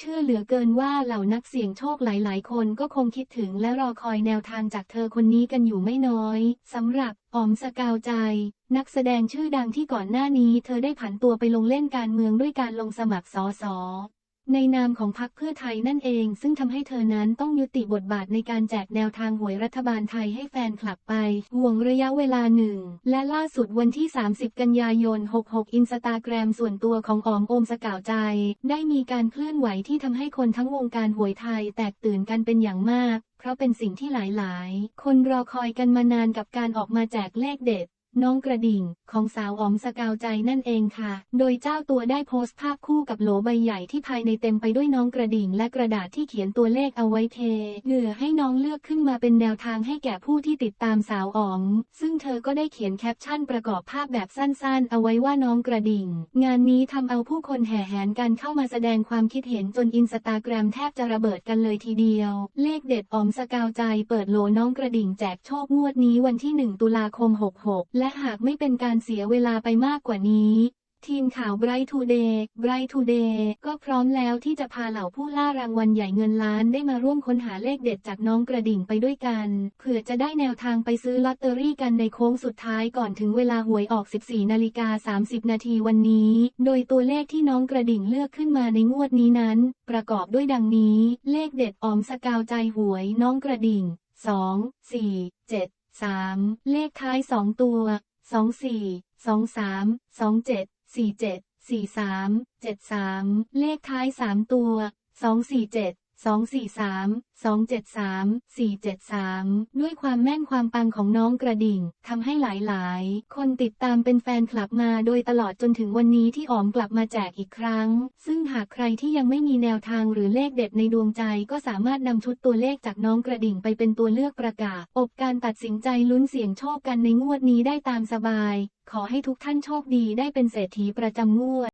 เชื่อเหลือเกินว่าเหล่านักเสี่ยงโชคหลาย ๆ คนก็คงคิดถึงและรอคอยแนวทางจากเธอคนนี้กันอยู่ไม่น้อยสำหรับอ๋อมสกาวใจ นักแสดงชื่อดังที่ก่อนหน้านี้เธอได้ผันตัวไปลงเล่นการเมืองด้วยการลงสมัครสอสอ ในนามของพรรคเพื่อไทยนั่นเอง ซึ่งทำให้เธอนั้นต้องยุติบทบาทในการแจกแนวทางหวยรัฐบาลไทยให้แฟนคลับไป ห่วงระยะเวลาหนึ่ง และล่าสุดวันที่ 30 กันยายน 66 อินสตาแกรมส่วนตัวของออมโอมสกาวใจ ได้มีการเคลื่อนไหวที่ทำให้คนทั้งวงการหวยไทยแตกตื่นกันเป็นอย่างมาก เพราะเป็นสิ่งที่หลายๆ คนรอคอยกันมานานกับการออกมาแจกเลขเด็ด น้องกระดิ่ง ของสาวอ๋อมสกาวใจนั่นเองค่ะ โดยเจ้าตัวได้โพสต์ภาพคู่กับโหลใบใหญ่ที่ภายในเต็มไปด้วยน้องกระดิ่งและกระดาษที่เขียนตัวเลขเอาไว้เทเหลือให้น้องเลือกขึ้นมาเป็นแนวทางให้แก่ผู้ที่ติดตามสาวอ๋อม ซึ่งเธอก็ได้เขียนแคปชั่นประกอบภาพแบบสั้นๆ เอาไว้ว่าน้องกระดิ่ง งานนี้ทำเอาผู้คนแห่แหนกันเข้ามาแสดงความคิดเห็นจนอินสตาแกรมแทบจะระเบิดกันเลยทีเดียว เลขเด็ดอ๋อมสกาวใจ เปิดโหลน้องกระดิ่งแจกโชคงวดนี้วันที่ 1 ตุลาคม 66และหากไม่เป็นการเสียเวลาไปมากกว่านี้ ทีมข่าว Bright Today Bright Today ก็พร้อมแล้วที่จะพาเหล่าผู้ล่ารางวัลใหญ่เงินล้านได้มาร่วมค้นหาเลขเด็ดจากน้องกระดิ่งไปด้วยกัน เผื่อจะได้แนวทางไปซื้อลอตเตอรี่กันในโค้งสุดท้ายก่อนถึงเวลาหวยออก 14นาฬิกา30 นาทีวันนี้ โดยตัวเลขที่น้องกระดิ่งเลือกขึ้นมาในงวดนี้นั้น ประกอบด้วยดังนี้ เลขเด็ดออมสกาวใจหวยน้องกระดิ่ง 2 4 7 3 เลขท้าย 2 ตัวสองสี่สองสามสองเจ็ดสี่เจ็ดสี่สามเจ็ดสามเลขท้ายสามตัวส องสี่เจ็ดสองสี่สามสองเจ็ดสามสี่เจ็ดสามด้วยความแม่นความปังของน้องกระดิ่งทำให้หลายๆ คนติดตามเป็นแฟนคลับมาโดยตลอดจนถึงวันนี้ที่อ๋อมกลับมาแจกอีกครั้ง ซึ่งหากใครที่ยังไม่มีแนวทางหรือเลขเด็ดในดวงใจ ก็สามารถนำชุดตัวเลขจากน้องกระดิ่งไปเป็นตัวเลือกประกาศ อบการตัดสินใจลุ้นเสี่ยงโชคกันในงวดนี้ได้ตามสบาย ขอให้ทุกท่านโชคดีได้เป็นเศรษฐีประจำงวด